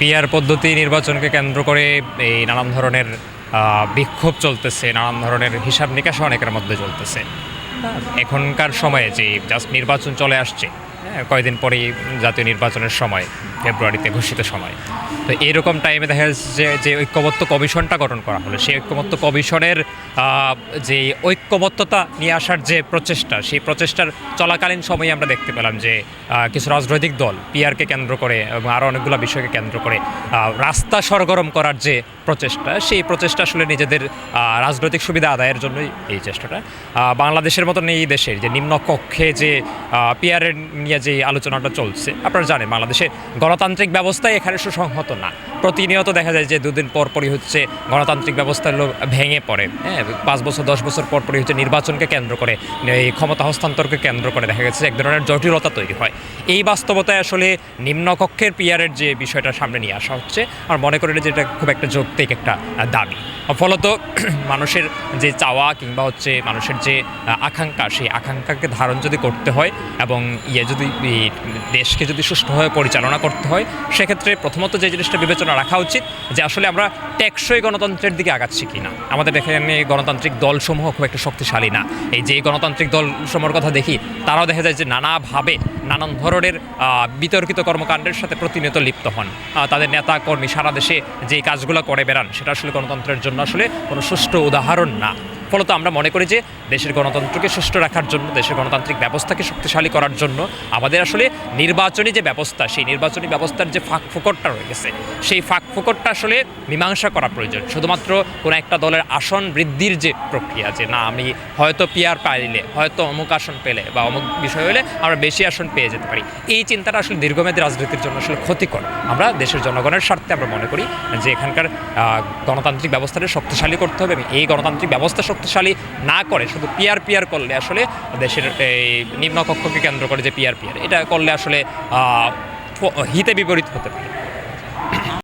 PR পদ্ধতি নির্বাচনকে কেন্দ্র করে এই নানান ধরনের বিক্ষোভ চলতেছে নানান ধরনের হিসাব নিকাশ অনেকের মধ্যে চলতেছে। এখনকার সময়ে যে জাস্ট নির্বাচন চলে আসছে কয়েকদিন পরেই জাতীয় নির্বাচনের সময়, ফেব্রুয়ারিতে ঘোষিত সময়। তো এরকম টাইমে দেখা যাচ্ছে যে যে ঐক্যমত্য কমিশনটা গঠন করা হলো। সেই ঐক্যমত্য কমিশনের যে ঐক্যমত্যতা নিয়ে আসার যে প্রচেষ্টা, সেই প্রচেষ্টার চলাকালীন সময়ে আমরা দেখতে পেলাম যে কিছু রাজনৈতিক দল পিআরকে কেন্দ্র করে এবং আরও অনেকগুলো বিষয়কে কেন্দ্র করে রাস্তা সরগরম করার যে প্রচেষ্টা, সেই প্রচেষ্টা আসলে নিজেদের রাজনৈতিক সুবিধা আদায়ের জন্যই এই চেষ্টাটা। বাংলাদেশের মতন এই দেশের যে নিম্ন কক্ষে যে পিআরের নিয়ে যে আলোচনাটা চলছে, আপনারা জানেন বাংলাদেশে গণতান্ত্রিক ব্যবস্থায় এখানে সুসংহত না। প্রতিনিয়ত দেখা যায় যে দুদিন পর পরই হচ্ছে গণতান্ত্রিক ব্যবস্থাগুলো ভেঙে পড়ে। হ্যাঁ পাঁচ বছর, দশ বছর পর পরই হচ্ছে নির্বাচনকে কেন্দ্র করে, এই ক্ষমতা হস্তান্তরকে কেন্দ্র করে দেখা গেছে এক ধরনের জটিলতা তৈরি হয়। এই বাস্তবতায় আসলে নিম্নকক্ষের পিয়ারের যে বিষয়টা সামনে নিয়ে আসা হচ্ছে, আর মনে করি যে এটা খুব একটা যৌক্তিক একটা দাবি। ফলত মানুষের যে চাওয়া কিংবা হচ্ছে মানুষের যে আকাঙ্ক্ষা, সেই আকাঙ্ক্ষাকে ধারণ যদি করতে হয় এবং ইয়ে যদি এই দেশকে যদি সুষ্ঠুভাবে পরিচালনা করতে হয়, সেক্ষেত্রে প্রথমত যে জিনিসটা বিবেচনা রাখা উচিত যে আসলে আমরা টেকসই গণতন্ত্রের দিকে আগাচ্ছি কি না আমাদের এখানে গণতান্ত্রিক দলসমূহ খুব একটা শক্তিশালী না। এই যে গণতান্ত্রিক দলসমূহের কথা দেখি, তারাও দেখা যায় যে নানাভাবে নানান ধরনের বিতর্কিত কর্মকাণ্ডের সাথে প্রতিনিয়ত লিপ্ত হন। তাদের নেতা কর্মী সারা দেশে যে কাজগুলো করে বেড়ান, সেটা আসলে গণতন্ত্রের জন্য আসলে কোনো সুষ্ঠু উদাহরণ না। ফলত আমরা মনে করি যে দেশের গণতন্ত্রকে সুষ্ঠু রাখার জন্য, দেশের গণতান্ত্রিক ব্যবস্থাকে শক্তিশালী করার জন্য আমাদের আসলে নির্বাচনী যে ব্যবস্থা, সেই নির্বাচনী ব্যবস্থার যে ফাঁক ফোকরটা রয়ে গেছে, সেই ফাঁক ফোকরটা আসলে মীমাংসা করা প্রয়োজন। শুধুমাত্র কোনো একটা দলের আসন বৃদ্ধির যে প্রক্রিয়া যে, না, আমি হয়তো পিয়ার পাইলে, হয়তো অমুক আসন পেলে বা অমুক বিষয় হলে আমরা বেশি আসন পেয়ে যেতে পারি। এই চিন্তাটা আসলে দীর্ঘমেয়াদী রাজনীতির জন্য আসলে ক্ষতিকর। আমরা দেশের জনগণের স্বার্থে আমরা মনে করি যে এখানকার গণতান্ত্রিক ব্যবস্থাটা শক্তিশালী করতে হবে এবং এই গণতান্ত্রিক ব্যবস্থা শক্তিশালী না করে, শুধু পিয়ার পিয়ার করলে আসলে দেশের এই নিম্নকক্ষকে কেন্দ্র করে যে পিয়ার পিয়ার এটা করলে আসলে হিতে বিপরীত হতে পারে।